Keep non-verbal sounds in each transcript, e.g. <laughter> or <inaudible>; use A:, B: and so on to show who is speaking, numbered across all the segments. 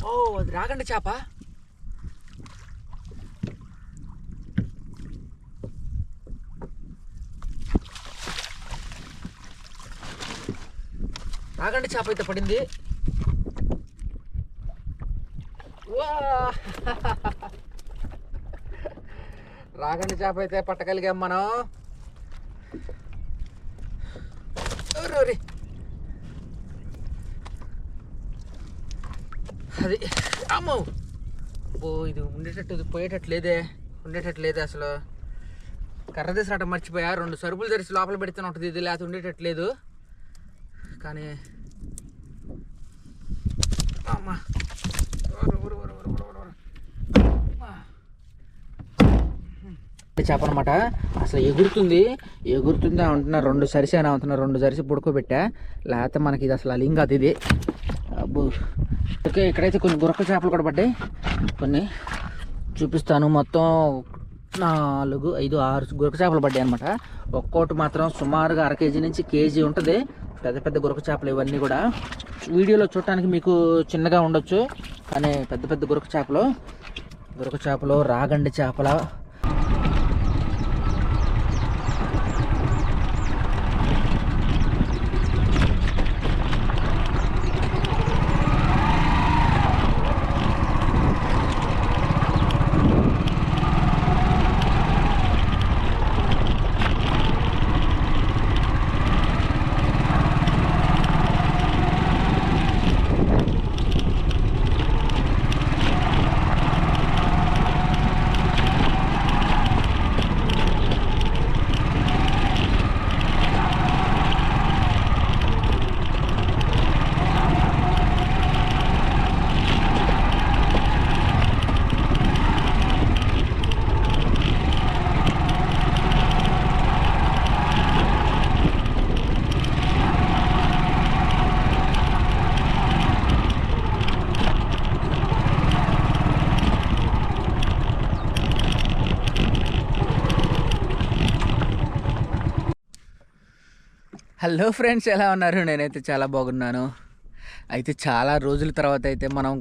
A: ఓ అది రాగండి చేప. రాగండి చేప అయితే పడింది. వా! <laughs> రాగండి చేప అయితే పట్టగలిగాం మనం ఓరి, ఓరి. అది అమ్మో ఓ ఇది ఉండేటట్టు ఇది పోయేటట్టు లేదే ఉండేటట్టు లేదే అసలు. కర్ర తీసుకురావటం మర్చిపోయా. రెండు సరుకులు తెరిచి లోపల పెడితే ఉంటుంది ఇది లేకపోతే ఉండేటట్టు లేదు కానీ అమ్మా. చేప అనమాట అసలు ఎగురుతుంది ఎగురుతుంది అంటున్నా రెండు సరిసి అని అంటున్నా రెండు సరిసి పుడుకోబెట్టా. లేకపోతే మనకి ఇది అసలు అలింగ్ అది ఇది. అబ్బో. ఓకే ఇక్కడైతే కొన్ని గురక చేపలు కూడా పడ్డాయి. కొన్ని చూపిస్తాను. మొత్తం నాలుగు ఐదు ఆరు గురక చేపలు పడ్డాయి అనమాట ఒక్కోటి మాత్రం సుమారుగా అర కేజీ నుంచి కేజీ ఉంటుంది. పెద్ద పెద్ద గురక చేపలు ఇవన్నీ కూడా. వీడియోలో చూడటానికి మీకు చిన్నగా ఉండొచ్చు కానీ పెద్ద పెద్ద గురక చేపలు గురక చేపలు రాగండి చేపల హలో ఫ్రెండ్స్ ఎలా ఉన్నారు? నేనైతే చాలా బాగున్నాను. అయితే చాలా రోజుల తర్వాత అయితే మనం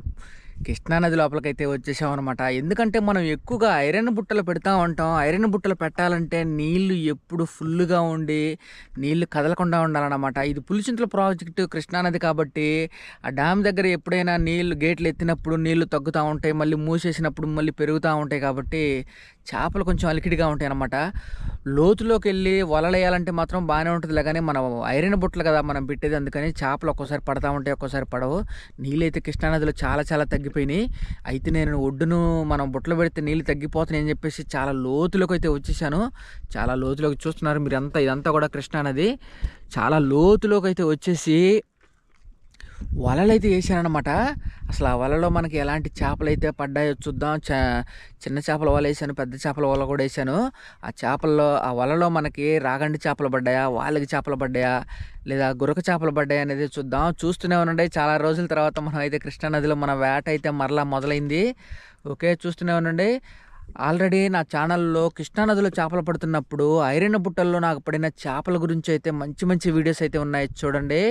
A: కృష్ణానది లోపలికైతే వచ్చేసాం అనమాట ఎందుకంటే మనం ఎక్కువగా ఐరన్ బుట్టలు పెడతా ఉంటాం. ఐరన్ బుట్టలు పెట్టాలంటే నీళ్ళు ఎప్పుడు ఫుల్గా ఉండి నీళ్ళు కదలకుండా ఉండాలన్నమాట. ఇది పులిచింతల ప్రాజెక్టు కృష్ణానది కాబట్టి ఆ డ్యామ్ దగ్గర ఎప్పుడైనా నీళ్ళు గేట్లు ఎత్తినప్పుడు నీళ్ళు తగ్గుతూ ఉంటాయి మళ్ళీ మూసేసినప్పుడు మళ్ళీ పెరుగుతూ ఉంటాయి కాబట్టి చేపలు కొంచెం అలికిడిగా ఉంటాయి అన్నమాట లోతులోకి వెళ్ళి వలలేయాలంటే మాత్రం బాగానే ఉంటుంది కానీ మనం ఐరన్ బుట్టలు కదా మనం పెట్టేది అందుకని చేపలు ఒక్కోసారి పడతా ఉంటాయి ఒక్కోసారి పడవు. నీళ్ళైతే కృష్ణానదిలో చాలా చాలా తగ్గిపోయినాయి. అయితే నేను ఒడ్డును మనం బుట్టలు పెడితే నీళ్ళు తగ్గిపోతున్నాయి అని చెప్పేసి చాలా లోతులోకి అయితే వచ్చేసాను. చాలా లోతులోకి చూస్తున్నారు మీరు అంతా ఇదంతా కూడా కృష్ణానది. చాలా లోతులోకి అయితే వచ్చేసి వలలు అయితే వేసానమాట అసలు ఆ వలలో మనకి ఎలాంటి చేపలు అయితే పడ్డాయో చూద్దాం. చిన్న చేపల వల వేసాను పెద్ద చేపల వల కూడా వేసాను. ఆ చేపల్లో ఆ వలలో మనకి రాగండి చేపలు పడ్డాయా వాళ్ళకి చేపలు పడ్డాయా లేదా గురక చేపలు పడ్డాయా అనేది చూద్దాం. చూస్తూనే ఉండండి. చాలా రోజుల తర్వాత మనం అయితే కృష్ణానదిలో మన వేట అయితే మరలా మొదలైంది. ఓకే చూస్తూనే ఉండండి. ఆల్రెడీ నా ఛానల్లో కృష్ణానదిలో చేపలు పడుతున్నప్పుడు ఐరన్ బుట్టల్లో నాకు పడిన చేపల గురించి అయితే మంచి మంచి వీడియోస్ అయితే ఉన్నాయి. చూడండి.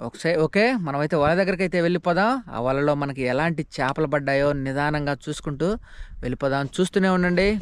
A: ఒకసారి ఓకే మనమైతే వల దగ్గరికి అయితే వెళ్ళిపోదాం. ఆ వలలో మనకి ఎలాంటి చేపలు పడ్డాయో నిదానంగా చూసుకుంటూ వెళ్ళిపోదాం. చూస్తూనే ఉండండి.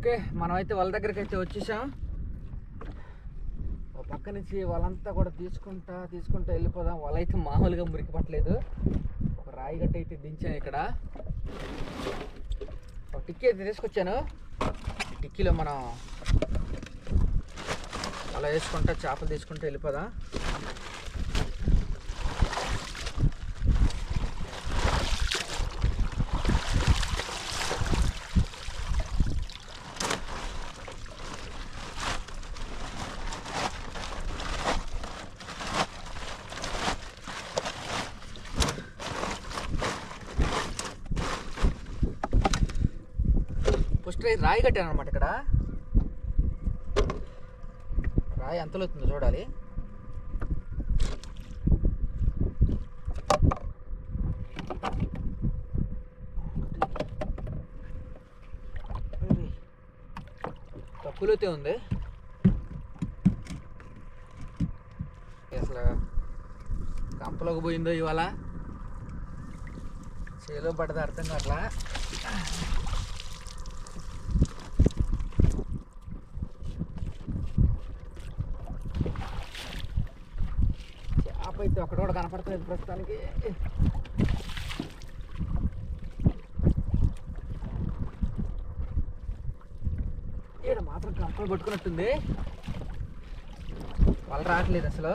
A: ఓకే మనమైతే వాళ్ళ దగ్గరికి అయితే వచ్చేసాం. ఓ పక్క నుంచి వాళ్ళంతా కూడా తీసుకుంటా తీసుకుంటా వెళ్ళిపోదాం. వాళ్ళైతే మామూలుగా మురికి పట్టలేదు ఒక రాయి గట్ట అయితే దించాను ఇక్కడ. ఒక టిక్కీ అయితే తీసుకొచ్చాను. టిక్కీలో మనం అలా వేసుకుంటా చేపలు తీసుకుంటూ వెళ్ళిపోదాం. ఫస్ట్ రాయి కట్టాను అనమాట ఇక్కడ. రాయి ఎంతలో అవుతుందో చూడాలి. తక్కువలోతే ఉంది. అసలు కంపలోకి పోయిందో ఇవాళ? చేలో పడ్డది అర్థం కావట్లా? చేప ఒకటి కూడా కనపడతలేదు ప్రస్తుతానికి. ఈడ మాత్రం కంపలు పట్టుకున్నట్టుంది. వాళ్ళు రావట్లేదు అసలు.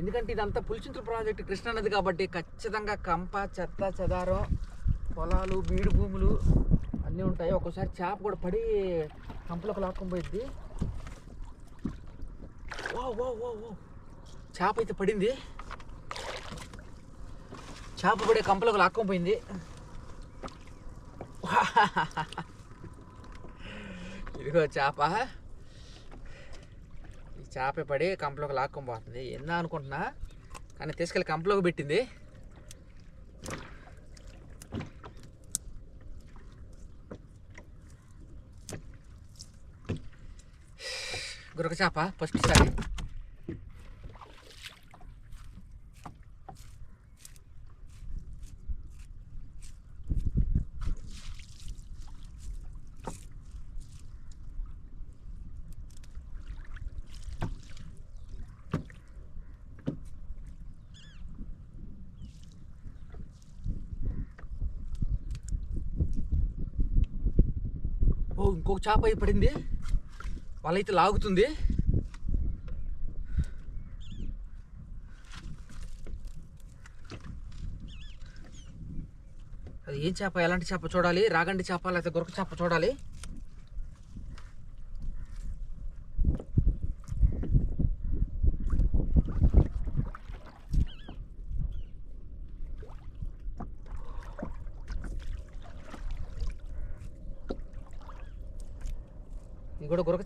A: ఎందుకంటే ఇదంతా పులిచింతల ప్రాజెక్ట్ కృష్ణానది కాబట్టి ఖచ్చితంగా కంప చెత్త చెదారం పొలాలు బీడు భూములు అన్నీ ఉంటాయి. ఒక్కోసారి చేప కూడా పడి కంపలోకి లాక్కొని పోయిద్ది. ఓ ఓ ఓ ఓ చేప అయితే పడింది. చేప పడే కంపలకు లాక్కపోయింది ఇదిగో చేప. ఈ చేప పడి కంపలోకి లాక్కొని పోతుంది. ఎందా అనుకుంటున్నా? కానీ తీసుకెళ్ళి కంపలోకి పెట్టింది. గురక చేప ఫస్ట్ సారి ఓ ఇంకొక చేప అయి పడింది. వాళ్ళైతే లాగుతుంది. అది ఏం చేప? ఎలాంటి చేప చూడాలి? రాగండి చేప లేకపోతే గొరక చేప చూడాలి?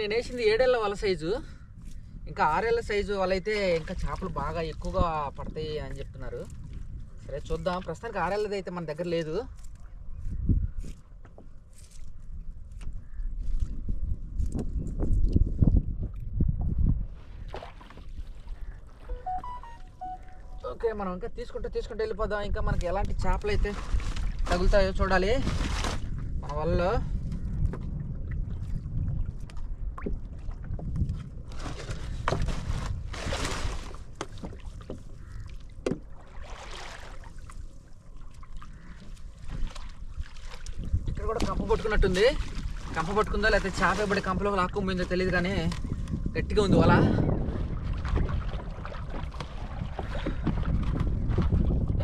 A: నేను వేసింది ఏడేళ్ళ వల సైజు. ఇంకా ఆరేళ్ళ సైజు వాళ్ళైతే ఇంకా చేపలు బాగా ఎక్కువగా పడతాయి అని చెప్తున్నారు. సరే చూద్దాం. ప్రస్తుతానికి ఆరేళ్ళది అయితే మన దగ్గర లేదు. ఓకే మనం ఇంకా తీసుకుంటూ తీసుకుంటూ వెళ్ళిపోదాం. ఇంకా మనకి ఎలాంటి చేపలు అయితే తగులుతాయో చూడాలి. మన వల్ల ఇక్కడ కూడా కంప పట్టుకున్నట్టుంది కంప పట్టుకుందా లేకపోతే చేప ఎప్పుడు కంపలో లాక్కుపోయిందో తెలియదు కానీ గట్టిగా ఉంది వల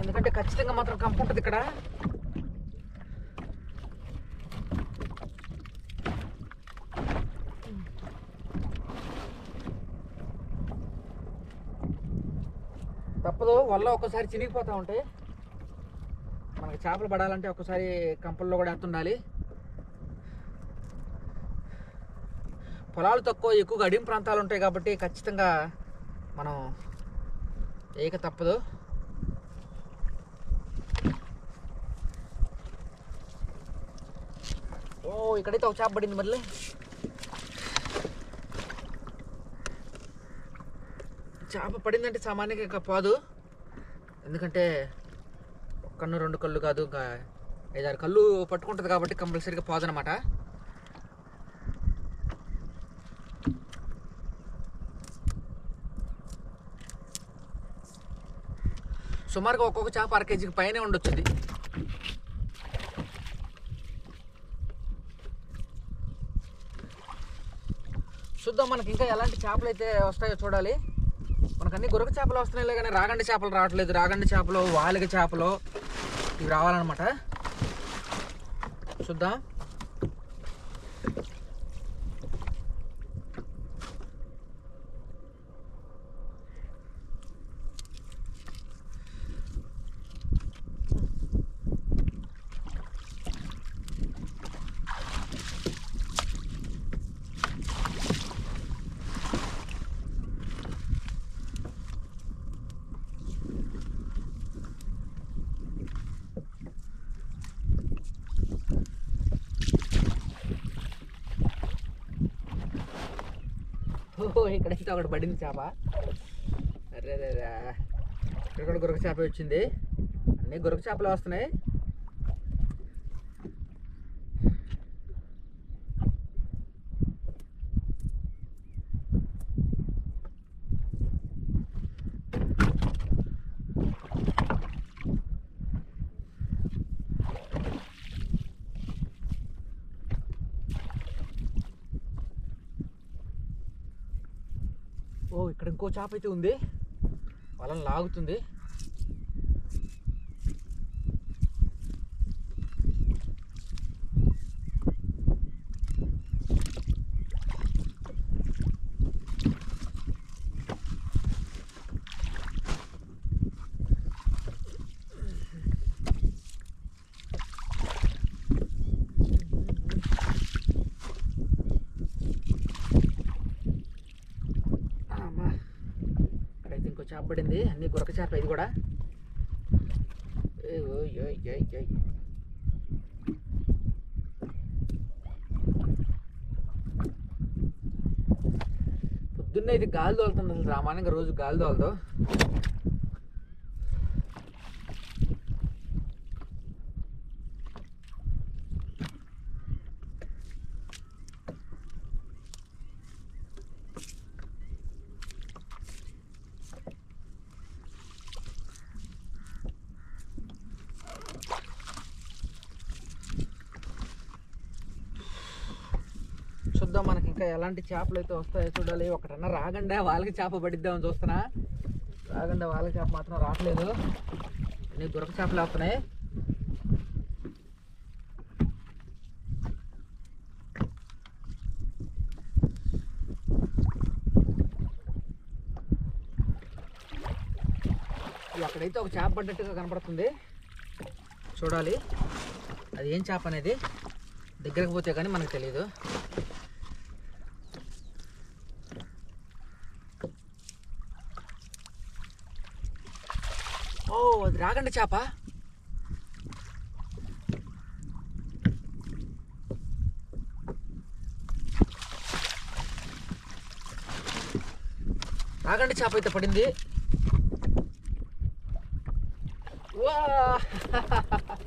A: ఎందుకంటే ఖచ్చితంగా మాత్రం కంప ఉంటుంది ఇక్కడ. తప్పదు వల్ల ఒక్కసారి చినిగిపోతూ ఉంటాయి మనకి చేపలు పడాలంటే ఒకసారి కంపల్లో కూడా ఎత్తుండాలి. పొలాలు తక్కువ ఎక్కువగా అడిం ప్రాంతాలు ఉంటాయి కాబట్టి ఖచ్చితంగా మనం ఏక తప్పదు. ఓ ఇక్కడైతే ఒక చేప పడింది మళ్ళీ. చేప పడిందంటే సామాన్యంగా ఇంకా పోదు. ఎందుకంటే ఒక్కన్ను రెండు కళ్ళు కాదు ఇంకా ఐదారు కళ్ళు పట్టుకుంటుంది కాబట్టి కంపల్సరీగా పోదనమాట సుమారుగా ఒక్కొక్క చేప అర కేజీకి పైనే ఉండొచ్చు చూద్దాం మనకి ఇంకా ఎలాంటి చేపలు అయితే వస్తాయో చూడాలి. మనకు అన్ని గురక చేపలు వస్తున్నాయి కానీ రాగండి చేపలు రావట్లేదు. రాగండి చేపలు వాలిక చేపలు ఇవి రావాలన్నమాట. చూద్దాం. ఇక్కడైతే ఒకటి పడింది చేప. అరే అరే ఇక్కడ కూడా గురక చేప వచ్చింది. అన్ని గురక చేపలు వస్తున్నాయి ఓ ఇక్కడ ఇంకో చేప అయితే ఉంది. వలన లాగుతుంది అమ్మా అక్కడైతే ఇంకో చేప పడింది అన్ని గురక చేప ఇది కూడా. పొద్దున్న ఓయ్ ఓయ్ ఇది గాలి తోలుతుంది అసలు సామాన్యంగా రోజు గాలి తోలదు చూద్దాం మనకి ఇంకా ఎలాంటి చేపలు అయితే వస్తాయో చూడాలి. ఒకటన్నా రాగండా వాళ్ళకి చేప పడిద్దామని చూస్తున్నా. రాగండా వాళ్ళకి చేప మాత్రం రావట్లేదు. అన్ని గురక చేపలు వస్తున్నాయి. అక్కడైతే ఒక చేప పడ్డట్టుగా కనపడుతుంది. చూడాలి. అది ఏం చేప అనేది? దగ్గరకు పోతే కానీ మనకు తెలియదు ఓ అది రాగండి చేప. రాగండి చేప అయితే పడింది. వా! <laughs>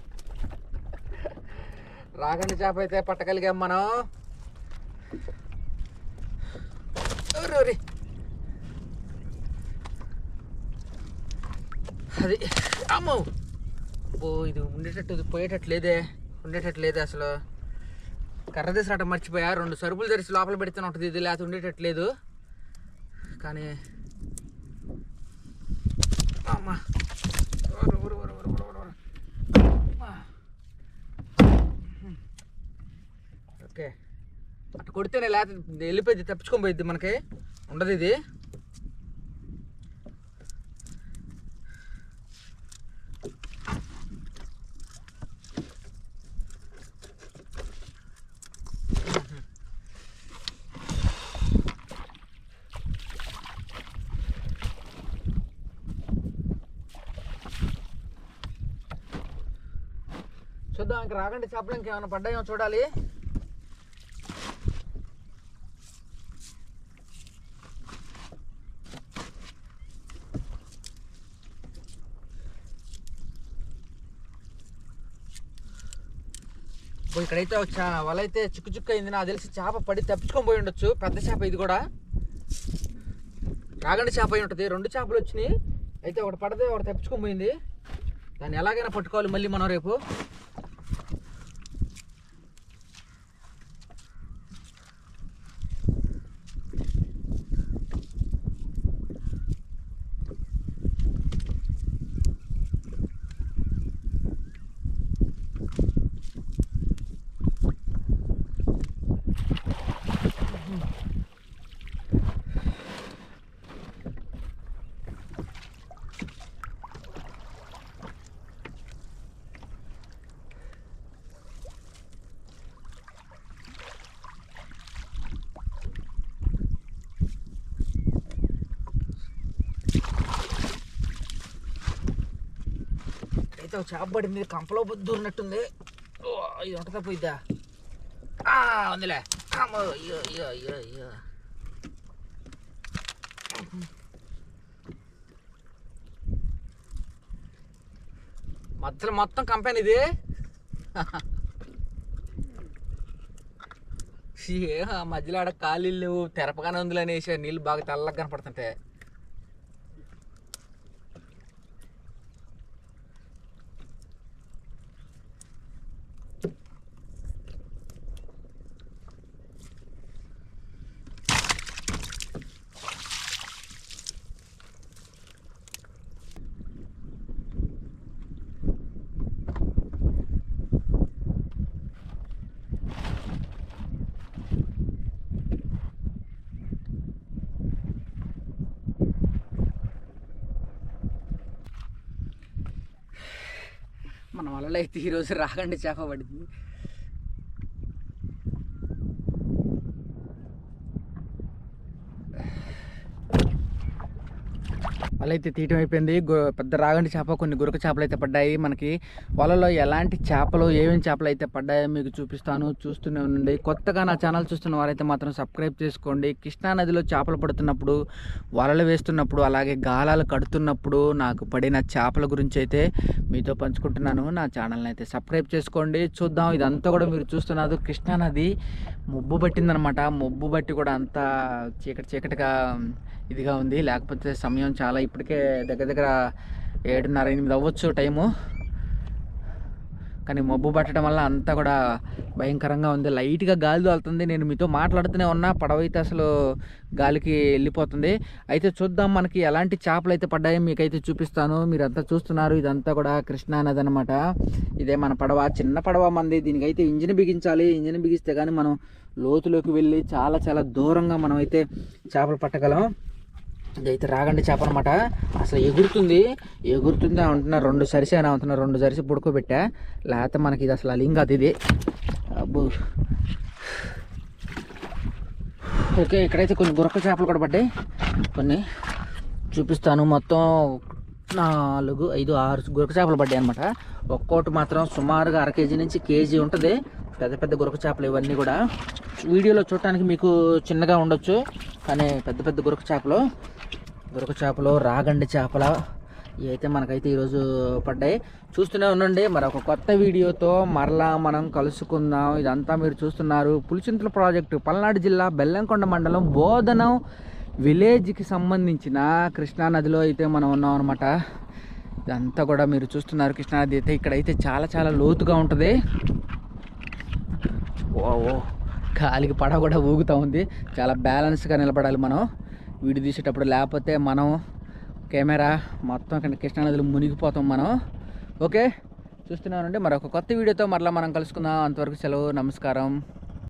A: రాగండి చేప అయితే పట్టగలిగాం మనం. అమ్మో ఓ ఇది ఉండేటట్టు ఇది పోయేటట్టు లేదే ఉండేటట్టు లేదే అసలు. కర్ర తీసినట్టు మర్చిపోయా. రెండు సరుకులు తెరిచి లోపల పెడితే ఉంటుంది ఇది లేకపోతే ఉండేటట్టు లేదు కానీ అమ్మా. ఓకే. అటు కొడితేనే లేకపోతే వెళ్ళిపోయింది తప్పించుకొని పోయిద్ది మనకి. ఉండదు ఇది చూద్దాం ఇంక రాగండి చేపలు ఇంకేమైనా పడ్డాయో చూడాలి. ఇక్కడైతే ఒక చా- అయితే చిక్కు చిక్కు అయింది. నాకు తెలిసి చేప పడి తప్పించుకొని పోయి ఉండొచ్చు. పెద్ద చేప ఇది కూడా. రాగండి చేప అయి ఉంటుంది. రెండు చేపలు వచ్చినాయి. అయితే ఒకటి పడితే ఒకటి తప్పించుకొని పోయింది. దాన్ని ఎలాగైనా పట్టుకోవాలి మళ్ళీ మనం రేపు. అయితే ఒక చేప పడింది. కంపలో దూరినట్టుంది ఓ, ఇది ఉంటుందా పోయిద్దా? ఉందిలే. అయ్యో అయ్యో అయ్యో అయ్యో. మధ్యలో మొత్తం కంపెనీ ఇది. మధ్యలో ఆడ ఖాళీలు తెరపగానే ఉందిలే అనేసి నీళ్ళు బాగా తెల్లగా కనపడుతుంటే మన వలలో అయితే ఈరోజు రాగండి చేప పడింది. వల అయితే తీయటం అయిపోయింది. పెద్ద రాగండి చేప కొన్ని గురక చేపలు అయితే పడ్డాయి. మనకి వలలో ఎలాంటి చేపలు ఏమేమి చేపలు అయితే పడ్డాయో మీకు చూపిస్తాను. చూస్తూనే ఉండండి. కొత్తగా నా ఛానల్ చూస్తున్న వారైతే మాత్రం సబ్స్క్రైబ్ చేసుకోండి. కృష్ణా నదిలో చేపలు పడుతున్నప్పుడు వలలు వేస్తున్నప్పుడు అలాగే గాలాలు కడుతున్నప్పుడు నాకు పడిన చేపల గురించి అయితే మీతో పంచుకుంటున్నాను. నా ఛానల్ని అయితే సబ్స్క్రైబ్ చేసుకోండి. చూద్దాం. ఇదంతా కూడా మీరు చూస్తున్నారు. కృష్ణా నది మొబ్బు పట్టిందనమాట. మొబ్బు బట్టి కూడా అంతా చీకటి చీకటిగా ఇదిగా ఉంది. లేకపోతే సమయం చాలా ఇప్పటికే దగ్గర దగ్గర ఏడున్నర ఎనిమిది అవ్వచ్చు టైము. కానీ మబ్బు పట్టడం వల్ల అంతా కూడా భయంకరంగా ఉంది. లైట్గా గాలి తోలుతుంది. నేను మీతో మాట్లాడుతూనే ఉన్నా. పడవ అయితే అసలు గాలికి వెళ్ళిపోతుంది. అయితే చూద్దాం మనకి ఎలాంటి చేపలు అయితే పడ్డాయో మీకైతే చూపిస్తాను. మీరంతా చూస్తున్నారు. ఇదంతా కూడా కృష్ణా నది అనమాట ఇదే మన పడవ. చిన్న పడవ మంది. దీనికైతే ఇంజిన్ బిగించాలి. ఇంజిన్ బిగిస్తే కానీ మనం లోతులోకి వెళ్ళి చాలా చాలా దూరంగా మనం అయితే చేపలు పట్టగలం. ఇదైతే రాగండి చేప అనమాట అసలు ఎగురుతుంది ఎగురుతుంది అంటున్నా రెండు సరిసి అని అంటున్నా రెండు సరిసి పుడుకోబెట్టా. లేకపోతే మనకి ఇది అసలు అలింగ్ అది ఇది. అబ్బో. ఓకే ఇక్కడైతే కొన్ని గురక చేపలు కూడా పడ్డాయి. కొన్ని చూపిస్తాను. మొత్తం నాలుగు ఐదు ఆరు గురక చేపలు పడ్డాయి అనమాట ఒక్కోటి మాత్రం సుమారుగా అర కేజీ నుంచి కేజీ ఉంటుంది. పెద్ద పెద్ద గురక చేపలు ఇవన్నీ కూడా. వీడియోలో చూడటానికి మీకు చిన్నగా ఉండొచ్చు కానీ పెద్ద పెద్ద గురక చేపలు. దొరక చేపలు రాగండి చేపల ఇవి అయితే మనకైతే ఈరోజు పడ్డాయి. చూస్తూనే ఉండండి మరి ఒక కొత్త వీడియోతో మరలా మనం కలుసుకుందాం. ఇదంతా మీరు చూస్తున్నారు పులిచింతల ప్రాజెక్టు పల్నాడు జిల్లా బెల్లంకొండ మండలం బోధనం విలేజ్కి సంబంధించిన కృష్ణానదిలో అయితే మనం ఉన్నాం అనమాట ఇదంతా కూడా మీరు చూస్తున్నారు కృష్ణానది అయితే. ఇక్కడైతే చాలా చాలా లోతుగా ఉంటుంది. ఓ ఓ గాలికి పడవ కూడా ఊగుతూ ఉంది. చాలా బ్యాలెన్స్గా నిలబడాలి మనం. వీడియో తీసేటప్పుడు లేకపోతే మనం కెమెరా మొత్తం ఇక్కడ కృష్ణానదిలో మునిగిపోతాం మనం. ఓకే? చూస్తున్నానండి మరొక కొత్త వీడియోతో మరలా మనం కలుసుకుందాం. అంతవరకు సెలవు నమస్కారం.